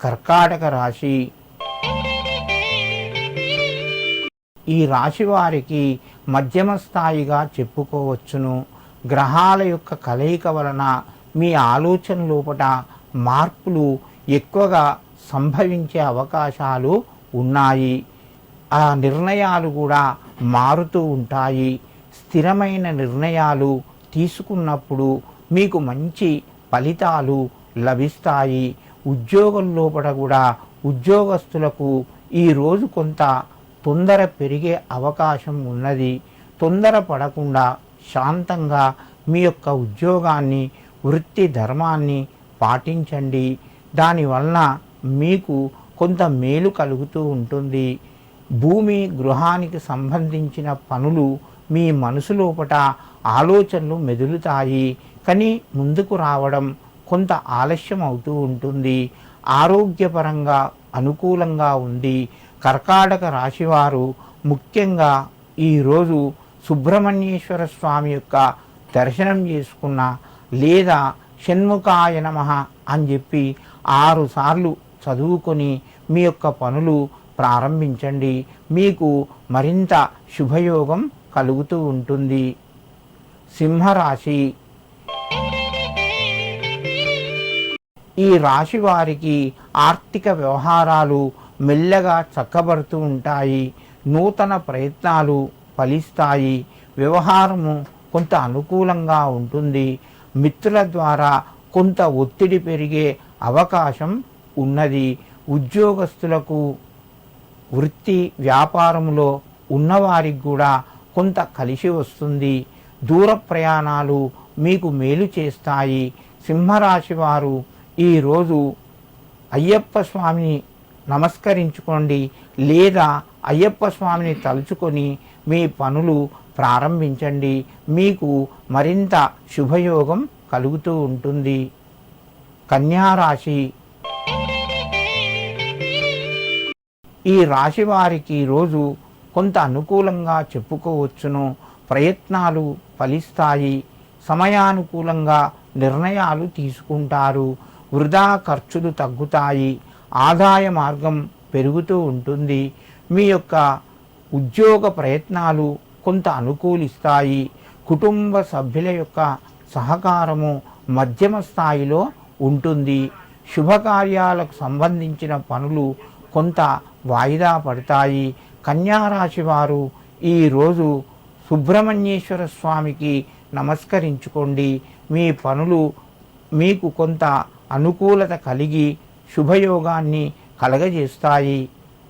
కర్కాటక రాశి. ఈ రాశి వారికి మధ్యమ స్థాయిగా చెప్పుకోవచ్చును. గ్రహాల యొక్క కలయిక వలన మీ ఆలోచన లోపట మార్పులు ఎక్కువగా సంభవించే అవకాశాలు ఉన్నాయి. ఆ నిర్ణయాలు కూడా మారుతూ ఉంటాయి. స్థిరమైన నిర్ణయాలు తీసుకున్నప్పుడు మీకు మంచి ఫలితాలు లభిస్తాయి. ఉద్యోగం లోపల కూడా ఉద్యోగస్తులకు ఈరోజు కొంత తొందర పెరిగే అవకాశం ఉన్నది. తొందర పడకుండా శాంతంగా మీ యొక్క ఉద్యోగాన్ని వృత్తి ధర్మాన్ని పాటించండి. దానివలన మీకు కొంత మేలు కలుగుతూ ఉంటుంది. భూమి గృహానికి సంబంధించిన పనులు మీ మనసు లోపట ఆలోచనలు మెదులుతాయి. కానీ ముందుకు రావడం కొంత ఆలస్యం అవుతూ ఉంటుంది. ఆరోగ్యపరంగా అనుకూలంగా ఉంది కర్కాటక రాశివారు ముఖ్యంగా ఈరోజు సుబ్రహ్మణ్యేశ్వర స్వామి యొక్క దర్శనం చేసుకున్న లేదా షణ్ముఖాయ నమ అని చెప్పి ఆరు సార్లు చదువుకొని మీ యొక్క పనులు ప్రారంభించండి. మీకు మరింత శుభయోగం కలుగుతూ ఉంటుంది. సింహరాశి ఈ రాశి వారికి ఆర్థిక వ్యవహారాలు మెల్లగా చక్కబడుతూ ఉంటాయి. నూతన ప్రయత్నాలు ఫలిస్తాయి. వ్యవహారము కొంత అనుకూలంగా ఉంటుంది. మిత్రుల ద్వారా కొంత ఒత్తిడి పెరిగే అవకాశం ఉన్నది. ఉద్యోగస్తులకు వృత్తి వ్యాపారంలో ఉన్నవారికి కూడా కొంత కలిసి వస్తుంది. దూర ప్రయాణాలు మీకు మేలు చేస్తాయి. సింహరాశి వారు ఈరోజు అయ్యప్ప స్వామిని నమస్కరించుకోండి లేదా అయ్యప్ప స్వామిని తలుచుకొని మీ పనులు ప్రారంభించండి. మీకు మరింత శుభయోగం కలుగుతూ ఉంటుంది. కన్యారాశి. ఈ రాశి వారికి రోజు కొంత అనుకూలంగా చెప్పుకోవచ్చును. ప్రయత్నాలు ఫలిస్తాయి. సమయానుకూలంగా నిర్ణయాలు తీసుకుంటారు. వృధా ఖర్చులు తగ్గుతాయి ఆదాయ మార్గం పెరుగుతూ ఉంటుంది. మీ యొక్క ఉద్యోగ ప్రయత్నాలు కొంత అనుకూలిస్తాయి. కుటుంబ సభ్యుల యొక్క సహకారము మధ్యమ స్థాయిలో ఉంటుంది. శుభకార్యాలకు సంబంధించిన పనులు కొంత వాయిదా పడతాయి. కన్యారాశి వారు ఈరోజు సుబ్రహ్మణ్యేశ్వర స్వామికి నమస్కరించుకోండి. మీ పనులు మీకు కొంత అనుకూలత కలిగి శుభయోగాన్ని కలగజేస్తాయి.